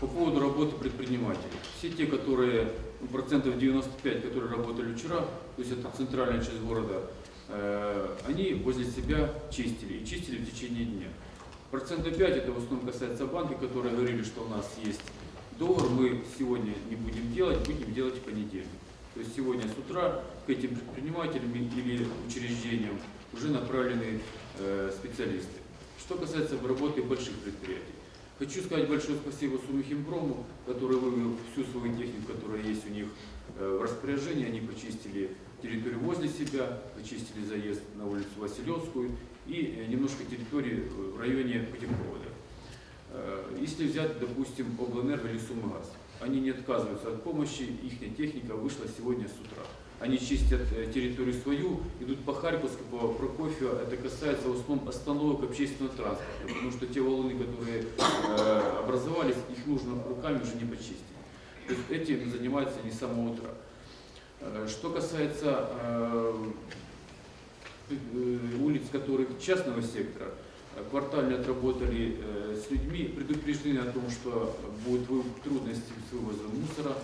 По поводу работы предпринимателей. Все те, которые, ну, процентов 95, которые работали вчера, то есть это центральная часть города, э, они возле себя чистили и чистили в течение дня. Процентов 5 это в основном касается банки, которые говорили, что у нас есть договор, мы сегодня не будем делать, будем делать в понедельник. То есть сегодня с утра к этим предпринимателям или учреждениям уже направлены э, специалисты. Что касается работы больших предприятий. Хочу сказать большое спасибо Сумихимпрому, который вывел всю свою технику, которая есть у них э, в распоряжении. Они почистили территорию возле себя, почистили заезд на улицу Василевскую и э, немножко территории в районе путепровода. Э, Если взять, допустим, облэнерго или Сумгаз, они не отказываются от помощи, их техника вышла сегодня с утра. Они чистят э, территорию свою, идут по Харьковску, по Прокофью. Это касается в основном остановок общественного транспорта, потому что те валуны, которые э, образовались, их нужно руками уже не почистить. То есть этим занимаются не с самого утра. Э, Что касается улиц, которых частного сектора, квартально отработали с людьми, предупреждены о том, что будут трудности с вывозом мусора,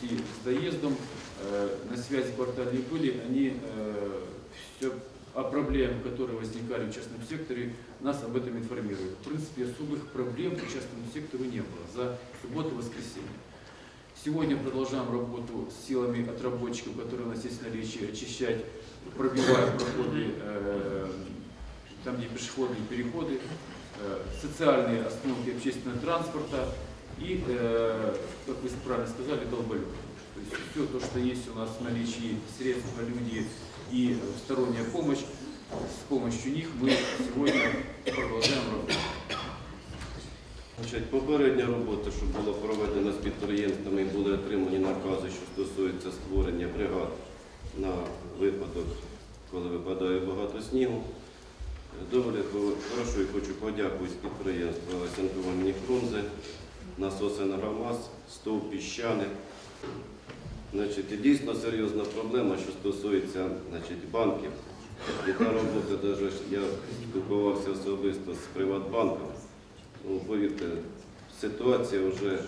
трудности с доездом, э, на связи квартальные были, они все о проблемах, которые возникали в частном секторе, нас об этом информируют. В принципе, особых проблем по частному сектору не было за субботу и воскресенье. Сегодня продолжаем работу с силами отработчиков, которые у нас есть в наличии, очищать, пробивая проходы, э, там, где пешеходные переходы, э, социальные остановки общественного транспорта и, э, как вы правильно сказали, долболюб. То есть все то, что есть у нас в наличии, средства, люди и сторонняя помощь, с помощью них мы сегодня продолжаем работать. Значить, попередня робота, що була проведена з підприємствами, і були отримані накази, що стосуються створення бригад на випадок, коли випадає багато снігу. Доволі хо- хорошо і хочу подякувати підприємству Сенковані Фрунзе, насоси на ГАМАЗ, стовп піщани. Значить, дійсно серйозна проблема, що стосується значить, банків. І та робота, навіть я спілкувався особисто з Приватбанком. Ну, повірте, ситуація вже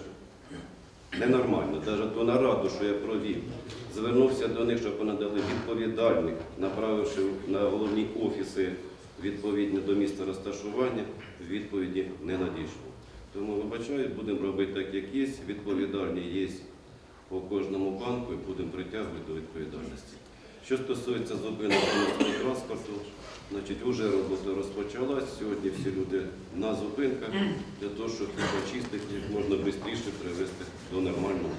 ненормальна. Навіть ту нараду, що я провів, звернувся до них, щоб вони дали відповідальних, направивши на головні офіси відповідні до міста розташування, відповіді не надійшло. Тому вибачаю, будемо робити так, як є. Відповідальні є по кожному банку і будемо притягувати до відповідальності. Що стосується громадського транспорту, значить, вже робота розпочалась. Сьогодні всі люди на зупинках для того, щоб їх очистити, як можна швидше привести до нормального.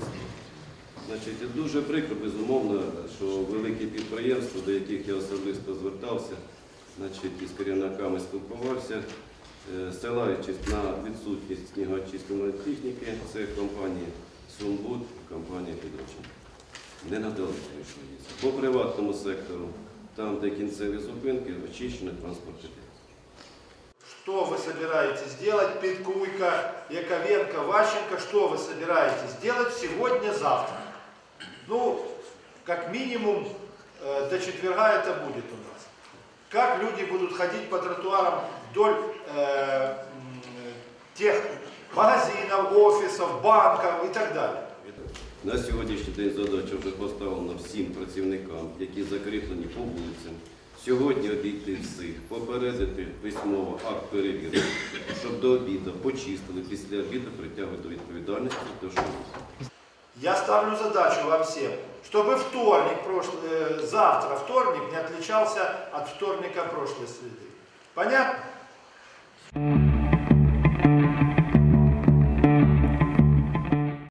Значить, дуже прикро, безумовно, що великі підприємства, до яких я особисто звертався, значить, із керівниками спілкувався, е, ссилаючись на відсутність снігоочисної техніки, це компанії Сумбуд, компанія Підручник. Не надали рішення. По приватному сектору, там, де кінцеві зупинки, очищений транспорт іде. Что вы собираетесь делать, Петкуйка, Яковенко, Ващенко, что вы собираетесь делать сегодня-завтра? Ну, как минимум, э, до четверга это будет у нас. Как люди будут ходить по тротуарам вдоль э, м, тех магазинов, офисов, банков и так далее? На сьогоднішній день задача вже поставлена всім працівникам, які закріплені по вулицям. Сьогодні обійти всіх, попередити письмово акт перевірки, щоб до обіду почистили, після обіду притягувати до відповідальності, то що Я ставлю задачу вам всем, чтобы вторник, прошлый, э, завтра вторник не отличался от вторника прошлой среды. Понятно? Mm-hmm.